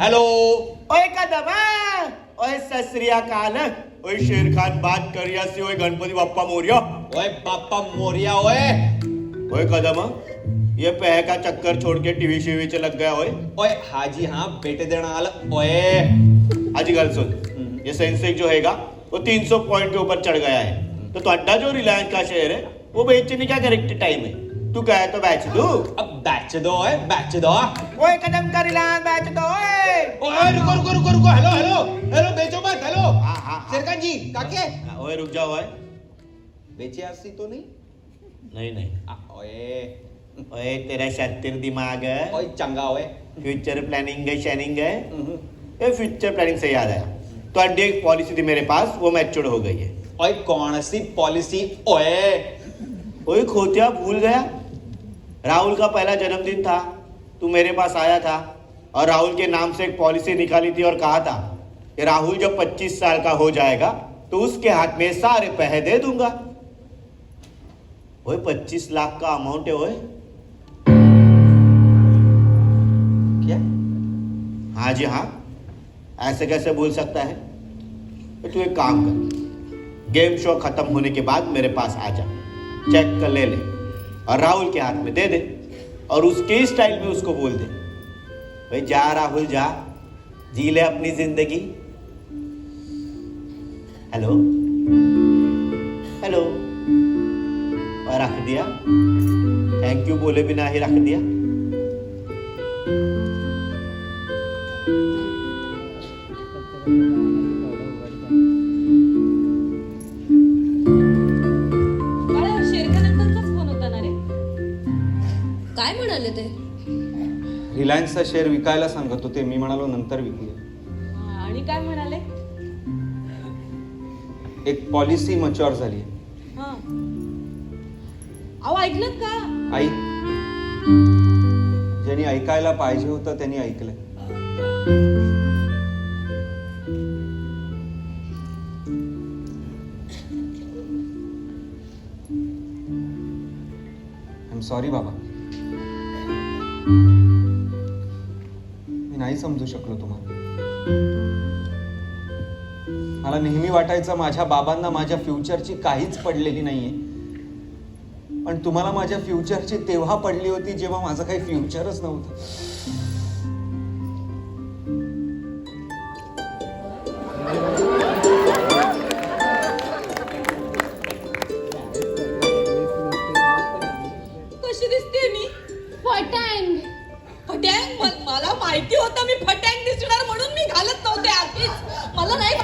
Hello ओए कदमा ओए ससरिया काल ओए शेर खान बात करिया से ओए गणपति बाप्पा मोरिया। ओए बाप्पा मोरिया ओए ओए कदमा ये पह का चक्कर छोड़ के टीवी शीवी च लग गया ओए ओए हाजी हाँ बेटे देना आल ओए हाजी गल सुन। ये सेंसेक्स जो हैगा वो 300 पॉइंट के ऊपर चढ़ गया है। तो, तो अड्डा जो रिलायंस का शेयर है वो बेचने का करेक्ट टाइम है? तू कहे तो बेच दू। अब बैच दो ओए बैच दो। ओए कदम का रिलायंस बेच दो ओए। ओए रुको रुको रुको रुको हेलो हेलो हेलो बेचो मत हेलो। हाँ, हाँ, हाँ। शेरखान जी काके। ओए रुक जाओ ओए। बेचे आसी तो नहीं? नहीं नहीं। ओए। ओए तेरा शातिर दिमाग है। ओए चंगा ओए। फ्यूचर प्लानिंग है शेनिंग है। हम्म। ये फ्यूचर प्लानिंग से याद आया। तो अड्डे एक पॉलिसी थी मेरे पास वो मैच्योर हो गई है। ओए कौन सी पॉलिसी ओए? ओए खोतिया भूल गया। राहुल का पहला जन्मदिन था। तू मेरे पास आया था और राहुल के नाम से एक पॉलिसी निकाली थी और कहा था कि राहुल जब 25 साल का हो जाएगा तो उसके हाथ में सारे पैसे दे दूँगा। ओए 25 लाख का अमाउंट है ओए। क्या? हाँ जी हाँ। ऐसे कैसे बोल सकता है? तो तू एक काम कर। गेम शो खत्म होने के बाद मेरे पास आ जा। चेक कर ले ले। और राहुल के हाथ में दे दे और उसके स्टाइल में उसको बोल दे। भाई, जा राहुल, जा। जी ले अपनी ज़िंदगी। हेलो? हेलो? और रख दिया? थैंक यू बोले बिना ही रख दिया। काय म्हणाले ते? रिलायन्सचा शेअर विकायला सांगत होते. मी म्हणालो नंतर विकूया. हा, आणि काय म्हणाले? एक पॉलिसी मच्युअर झाली. हा. अहो ऐकलं का? आई. ज्यांनी ऐकायला पाहिजे होतं त्यांनी ऐकलंय आय एम सॉरी बाबा. मी नाही समजू शकलो तुम्हाला. मला नेहमी वाटायचं माझ्या बाबांना माझ्या फ्युचरची काहीच पडलेली नाहीये. पण तुम्हाला माझ्या फ्युचरची तेव्हा पडली होती जेव्हा माझं काही फ्युचरच नव्हतं. कशी दिसते मी फटँग म- मला माहिती होतं मी फटँग दिसणार म्हणून मी घालत नव्हते आधीच मला नाही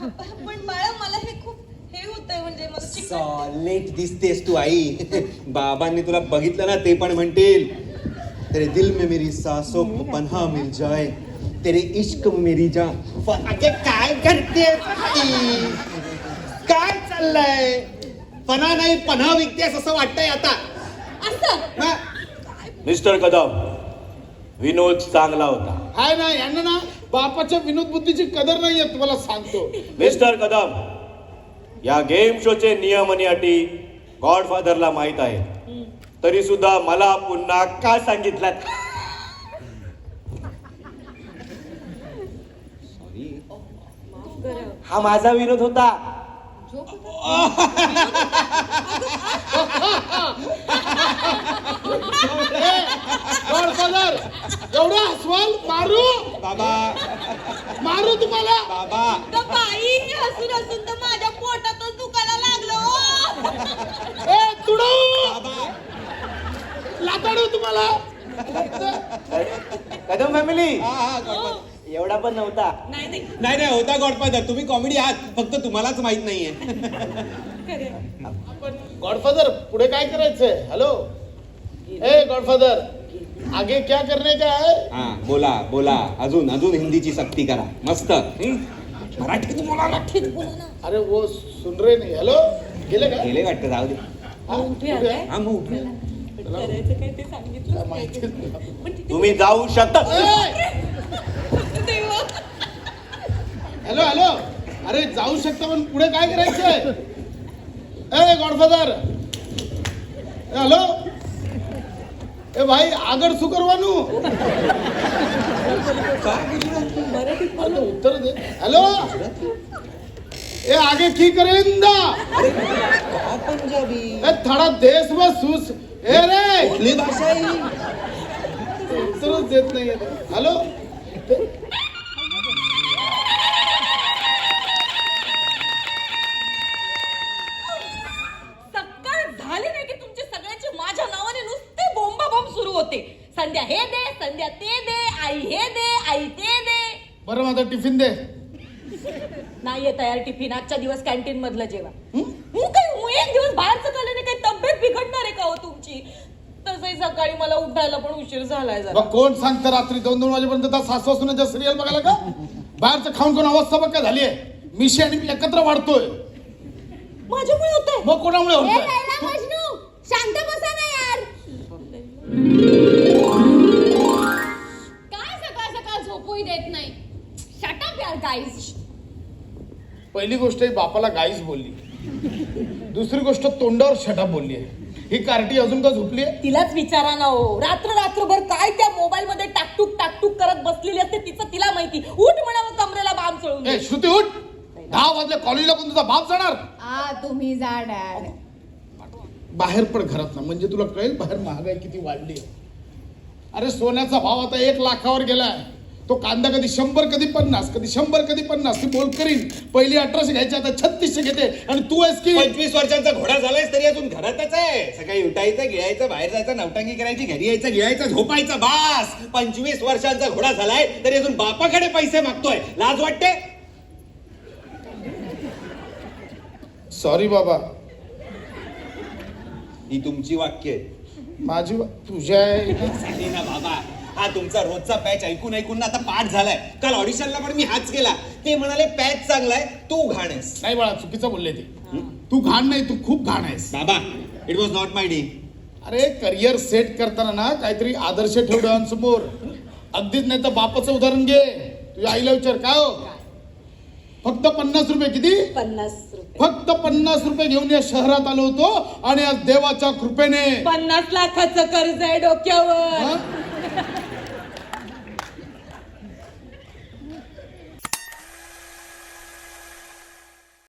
पण बाळा मला हे खूप हे होतंय म्हणजे मला चिकट सॉलेट दिसतेस तू आई. बाबांनी तुला बघितलं ना ते पण म्हणतील. तेरे दिल में मेरी सांसों को पन्हा मिल जाए. तेरे इश्क में मेरी जान. फ- अगे काय करते काय चाललंय? पन्हा नाही पन्हा विकतेस असं वाटतंय आता. असं? हा? मिस्टर कदम विनोद चांगला होता. हाय ना यांना ना बापाच्या विनोद बुद्धीची कदर नाहीये तुम्हाला सांगतो. मिस्टर कदम या गेम शोचे नियम आणि अटी गॉडफादरला माहीत आहे तरी सुद्धा मला पुन्हा का सांगितलं हा माझा विनोद होता. एवढा हसवाल मारू बाबा. मारू तुम्हाला? बाबा. तर बाई हसून हसून तर माझ्या पोटातच दुखायला लागलं हो. ए तुडू! बाबा. लाताडू तुम्हाला. कदम फॅमिली. हा, हा, गॉडफादर. एवढा पण नव्हता. नाही नाही. नाही नाही होता गॉडफादर. तुम्ही कॉमेडी आहात. फक्त तुम्हालाच माहीत नाहीये. खरं. गॉडफादर पुढे काय करायचंय? हॅलो ए गॉडफादर आगे क्या करने का है? हा बोला बोला. अजून अजून हिंदीची सक्ती करा. मस्त. हं? मराठीत बोला ना. अरे वो सुन रहे नहीं. हेलो गेले का? गेले वाटतं जाऊ दे. हा, उठूया उठूया. काय? हा मग उठूया. पण करायचं काय ते सांगितलं माहितीच नाही. पण तिथे- तुम्ही जाऊ शकता. ए! Hello hello. अरे जाऊ शकता पण पुढे काय करायचंय? ए गॉडफादर. हॅलो. ए भाई आगड सु करवानू मराठीत अरे तो उत्तर दे. हॅलो. ए आगे की करेंदा? पंजाबी ए थोडा देश में सुस. ए रे. कुठली भाषा? उत्तरच देत नाही हॅलो. सकाळ झाली नाही की तुमचे सगळ्यांचे माझ्या नावाने नुसते बोंबा सुरू होते. संध्या हे दे संध्या ते दे आई हे दे आई ते दे. बरं माझा टिफिन दे. नाहीये तयार टिफिन आजच्या दिवस कॅन्टीन मधलं जेवण. हं, काय हं, एक दिवस बाहेरचं खाल्ल्याने काही तब्येत बिघडणार आहे का हो तुमची? तसंही सकाळी मला उठायला पण उशीर झालाय जरा. मग कोण सांगतं रात्री दोन दोन वाजेपर्यंत त्या सासू सुनाच्या सिरियल बघायला का? बाहेरचं खाऊन कोण अवस्था बघ काय झाली आहे. मिशी आणि मी एकत्र वाढतोय. माझ्यामुळे होत आहे मग कोणामुळे ए, होतोय? लैला मजनू. शांत बसा ना यार. काय सकाळ सकाळ झोपूही देत नाही. शटअप यार गाईज पहिली गोष्ट ही बापाला गाईच बोलली. दुसरी गोष्ट तोंडावर छटा बोलली आहे. ही कार्टी अजून का झोपली आहे? तिलाच विचारा ना हो. रात्र रात्रभर काय त्या मोबाईल मध्ये टाकटूक टाकटूक करत बसलेली असते तिचं तिला माहिती. उठ म्हणावं कमरेला बाम चळून ए श्रुती उठ. दहा वाजले कॉलेजला पण तुझा बाप जाणार. आ तुम्ही जा डॅड बाहेर पड घरात ना. म्हणजे तुला कळेल बाहेर महागाई किती वाढली आहे. अरे सोन्याचा भाव आता एक लाखावर गेलाय. तो कांदा कधी शंभर कधी पन्नास कधी शंभर कधी पन्नास ती बोल करीन. पहिली अठराशे घ्यायची आता छत्तीसशे घेते. आणि तू आहेस की पंचवीस वर्षांचा घोडा झालायस तरी अजून घरातच आहे. सकाळी उठायचं गिळायचं बाहेर जायचं नवटांगी करायची घरी यायचं गिळायचं झोपायचं बास. पंचवीस वर्षांचा घोडा झालाय तरी अजून बापाकडे पैसे मागतोय. लाज वाटते? सॉरी बाबा. ही तुमची वाक्य माझी वा- तुझ्या झाली ना बाबा. हा तुमचा रोजचा पॅच ऐकून ऐकून ना आता पाठ झालाय. काल ऑडिशनला पण मी हाच केला. ते म्हणाले पॅच चांगलाय तू घाण आहेस. नाही बाळा चुकीचं बोलले ते. तू घाण नाही तू खूप घाण आहेस. बाबा it was not my day अरे करिअर सेट करताना ना काहीतरी आदर्श ठेव डोळ्यांसमोर अगदीच नाही तर बापाचं उदाहरण घे. तुझ्या आईला विचार काय हो? फक्त पन्नास रुपये किती? पन्नास रुपये. फक्त पन्नास रुपये घेऊन या शहरात आलो होतो आणि आज देवाच्या कृपेने. पन्नास लाखाचं कर्ज आहे डोक्यावर. हा?